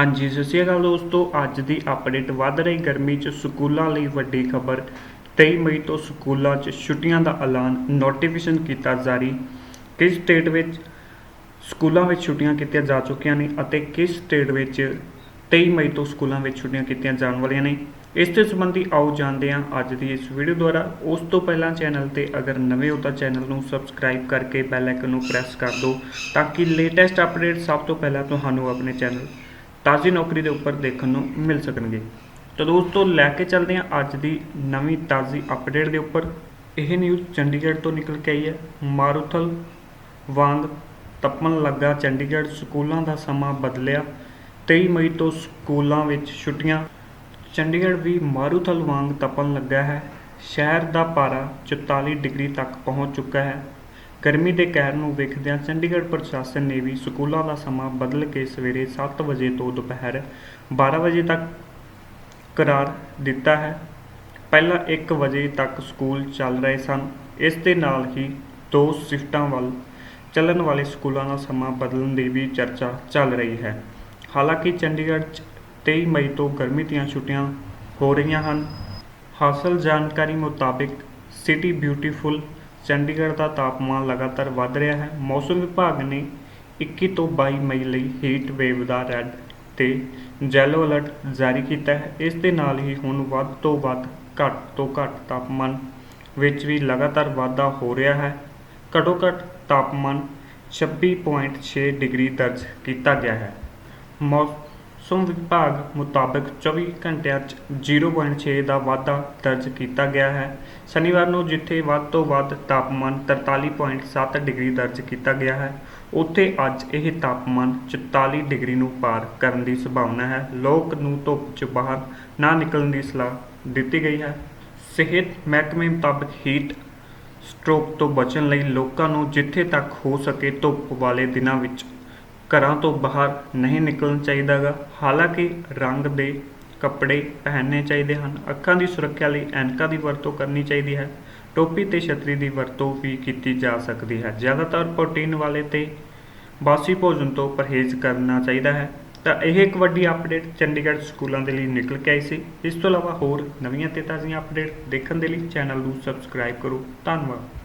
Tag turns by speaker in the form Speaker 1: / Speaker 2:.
Speaker 1: ਹਾਂਜੀ, ਸਤਿ ਸ਼੍ਰੀ ਅਕਾਲ ਦੋਸਤੋ। ਅੱਜ ਦੀ ਅਪਡੇਟ ਵੱਧ ਰਹੀ ਗਰਮੀ 'ਚ ਸਕੂਲਾਂ ਲਈ ਵੱਡੀ ਖਬਰ। 23 ਮਈ ਤੋਂ ਸਕੂਲਾਂ 'ਚ ਛੁੱਟੀਆਂ ਦਾ ਐਲਾਨ ਨੋਟੀਫਿਕੇਸ਼ਨ ਕੀਤਾ ਜਾਰੀ। ਕਿਸ ਸਟੇਟ ਵਿੱਚ ਸਕੂਲਾਂ ਵਿੱਚ ਛੁੱਟੀਆਂ ਕੀਤੀਆਂ ਜਾ ਚੁੱਕੀਆਂ ਨੇ ਅਤੇ ਕਿਸ ਸਟੇਟ ਵਿੱਚ 23 ਮਈ ਤੋਂ ਸਕੂਲਾਂ ਵਿੱਚ ਛੁੱਟੀਆਂ ਕੀਤੀਆਂ ਜਾਣ ਵਾਲੀਆਂ ਨੇ, ਇਸ ਦੇ ਸੰਬੰਧੀ ਆਓ ਜਾਣਦੇ ਹਾਂ ਅੱਜ ਦੀ ਇਸ ਵੀਡੀਓ ਦੁਆਰਾ। ਉਸ ਤੋਂ ਪਹਿਲਾਂ ਚੈਨਲ ਤੇ ਅਗਰ ਨਵੇਂ ਹੋ ਤਾਂ ਚੈਨਲ ਨੂੰ ਸਬਸਕ੍ਰਾਈਬ ਕਰਕੇ ਬੈਲ ਆਈਕਨ ਨੂੰ ਪ੍ਰੈਸ ਕਰ ਦਿਓ ਤਾਂ ਕਿ ਲੇਟੈਸਟ ਅਪਡੇਟ ਸਭ ਤੋਂ ਪਹਿਲਾਂ ਤੁਹਾਨੂੰ ਆਪਣੇ ਚੈਨਲ ਤਾਜ਼ੀ ਨੌਕਰੀ ਦੇ ਉੱਪਰ ਦੇਖਣ ਨੂੰ ਮਿਲ ਸਕਣਗੇ। ਤਾਂ ਦੋਸਤੋ, ਲੈ ਕੇ ਚੱਲਦੇ ਹਾਂ ਅੱਜ ਦੀ ਨਵੀਂ ਤਾਜ਼ੀ ਅਪਡੇਟ ਦੇ ਉੱਪਰ। ਇਹ ਨਿਊਜ਼ ਚੰਡੀਗੜ੍ਹ ਤੋਂ ਨਿਕਲ ਕੇ ਆਈ ਹੈ। ਮਾਰੂਥਲ ਵਾਂਗ ਤਪਣ ਲੱਗਾ ਚੰਡੀਗੜ੍ਹ। ਸਕੂਲਾਂ ਦਾ ਸਮਾਂ ਬਦਲਿਆ। 23 ਮਈ ਤੋਂ ਸਕੂਲਾਂ ਵਿੱਚ ਛੁੱਟੀਆਂ। ਚੰਡੀਗੜ੍ਹ ਵੀ ਮਾਰੂਥਲ ਵਾਂਗ ਤਪਣ ਲੱਗਾ ਹੈ। ਸ਼ਹਿਰ ਦਾ ਪਾਰਾ 44 ਡਿਗਰੀ ਤੱਕ ਪਹੁੰਚ ਚੁੱਕਾ ਹੈ। ਗਰਮੀ ਦੇ ਕਹਿਰ ਨੂੰ ਵੇਖਦਿਆਂ ਚੰਡੀਗੜ੍ਹ ਪ੍ਰਸ਼ਾਸਨ ਨੇ ਵੀ ਸਕੂਲਾਂ ਦਾ ਸਮਾਂ ਬਦਲ ਕੇ ਸਵੇਰੇ 7 ਵਜੇ ਤੋਂ ਦੁਪਹਿਰ 12 ਵਜੇ ਤੱਕ ਕਰਾਰ ਦਿੱਤਾ ਹੈ। ਪਹਿਲਾਂ 1 ਵਜੇ ਤੱਕ ਸਕੂਲ ਚੱਲ ਰਹੇ ਸਨ। ਇਸ ਦੇ ਨਾਲ ਹੀ ਦੋ ਸ਼ਿਫਟਾਂ ਵੱਲ ਚੱਲਣ ਵਾਲੇ ਸਕੂਲਾਂ ਦਾ ਸਮਾਂ ਬਦਲਣ ਦੀ ਵੀ ਚਰਚਾ ਚੱਲ ਰਹੀ ਹੈ। ਹਾਲਾਂਕਿ ਚੰਡੀਗੜ੍ਹ 'ਚ 23 ਮਈ ਤੋਂ ਗਰਮੀ ਦੀਆਂ ਛੁੱਟੀਆਂ ਹੋ ਰਹੀਆਂ ਹਨ। ਹਾਸਲ ਜਾਣਕਾਰੀ ਮੁਤਾਬਿਕ ਸਿਟੀ ਬਿਊਟੀਫੁਲ ਚੰਡੀਗੜ੍ਹ ਦਾ ਤਾਪਮਾਨ ਲਗਾਤਾਰ ਵੱਧ ਰਿਹਾ ਹੈ। ਮੌਸਮ ਵਿਭਾਗ ਨੇ 21 ਤੋਂ 22 ਮਈ ਲਈ ਹੀਟ ਵੇਵ ਦਾ ਰੈੱਡ ਤੇ ਯੈਲੋ ਅਲਰਟ ਜਾਰੀ ਕੀਤਾ ਹੈ। ਇਸ ਦੇ ਨਾਲ ਹੀ ਹੁਣ ਵੱਧ ਤੋਂ ਵੱਧ ਘੱਟ ਤੋਂ ਘੱਟ ਤਾਪਮਾਨ ਵਿੱਚ ਵੀ ਲਗਾਤਾਰ ਵਾਧਾ ਹੋ ਰਿਹਾ ਹੈ। ਘੱਟੋ ਘੱਟ ਤਾਪਮਾਨ 26.6 ਡਿਗਰੀ ਦਰਜ ਕੀਤਾ ਗਿਆ ਹੈ। ਮੌਸਮ ਵਿਭਾਗ ਮੁਤਾਬਕ 24 ਘੰਟਿਆਂ 'ਚ 0.6 ਦਾ ਵਾਧਾ ਦਰਜ ਕੀਤਾ ਗਿਆ ਹੈ। ਸ਼ਨੀਵਾਰ ਨੂੰ ਜਿੱਥੇ ਵੱਧ ਤੋਂ ਵੱਧ ਤਾਪਮਾਨ 43.7 ਡਿਗਰੀ ਦਰਜ ਕੀਤਾ ਗਿਆ ਹੈ, ਉੱਥੇ ਅੱਜ ਇਹ ਤਾਪਮਾਨ 44 ਡਿਗਰੀ ਨੂੰ ਪਾਰ ਕਰਨ ਦੀ ਸੰਭਾਵਨਾ ਹੈ। ਲੋਕ ਨੂੰ ਧੁੱਪ 'ਚ ਬਾਹਰ ਨਾ ਨਿਕਲਣ ਦੀ ਸਲਾਹ ਦਿੱਤੀ ਗਈ ਹੈ। ਸਿਹਤ ਮਹਿਕਮੇ ਮੁਤਾਬਕ ਹੀਟ ਸਟ੍ਰੋਕ ਤੋਂ ਬਚਣ ਲਈ ਲੋਕਾਂ ਨੂੰ ਜਿੱਥੇ ਤੱਕ ਹੋ ਸਕੇ ਧੁੱਪ ਵਾਲੇ ਦਿਨਾਂ ਵਿੱਚ ਘਰਾਂ ਤੋਂ ਬਾਹਰ ਨਹੀਂ ਨਿਕਲਣਾ ਚਾਹੀਦਾਗਾ। ਹਾਲਾਂਕਿ ਰੰਗ ਦੇ ਕੱਪੜੇ ਪਹਿਨਣੇ ਚਾਹੀਦੇ ਹਨ। ਅੱਖਾਂ ਦੀ ਸੁਰੱਖਿਆ ਲਈ ਐਨਕਾਂ ਦੀ ਵਰਤੋਂ ਕਰਨੀ ਚਾਹੀਦੀ ਹੈ। ਟੋਪੀ ਤੇ ਛਤਰੀ ਦੀ ਵਰਤੋਂ ਵੀ ਕੀਤੀ ਜਾ ਸਕਦੀ ਹੈ। ਜ਼ਿਆਦਾਤਰ ਪ੍ਰੋਟੀਨ ਵਾਲੇ ਤੇ ਬਾਸੀ ਭੋਜਨ ਤੋਂ ਪਰਹੇਜ਼ ਕਰਨਾ ਚਾਹੀਦਾ ਹੈ। ਤਾਂ ਇਹ ਇੱਕ ਵੱਡੀ ਅਪਡੇਟ ਚੰਡੀਗੜ੍ਹ ਸਕੂਲਾਂ ਦੇ ਲਈ ਨਿਕਲ ਕੇ ਆਈ ਸੀ। ਇਸ ਤੋਂ ਇਲਾਵਾ ਹੋਰ ਨਵੀਆਂ ਤੇ ਤਾਜ਼ੀਆਂ ਅਪਡੇਟ ਦੇਖਣ ਦੇ ਲਈ ਚੈਨਲ ਨੂੰ ਸਬਸਕ੍ਰਾਈਬ ਕਰੋ। ਧੰਨਵਾਦ।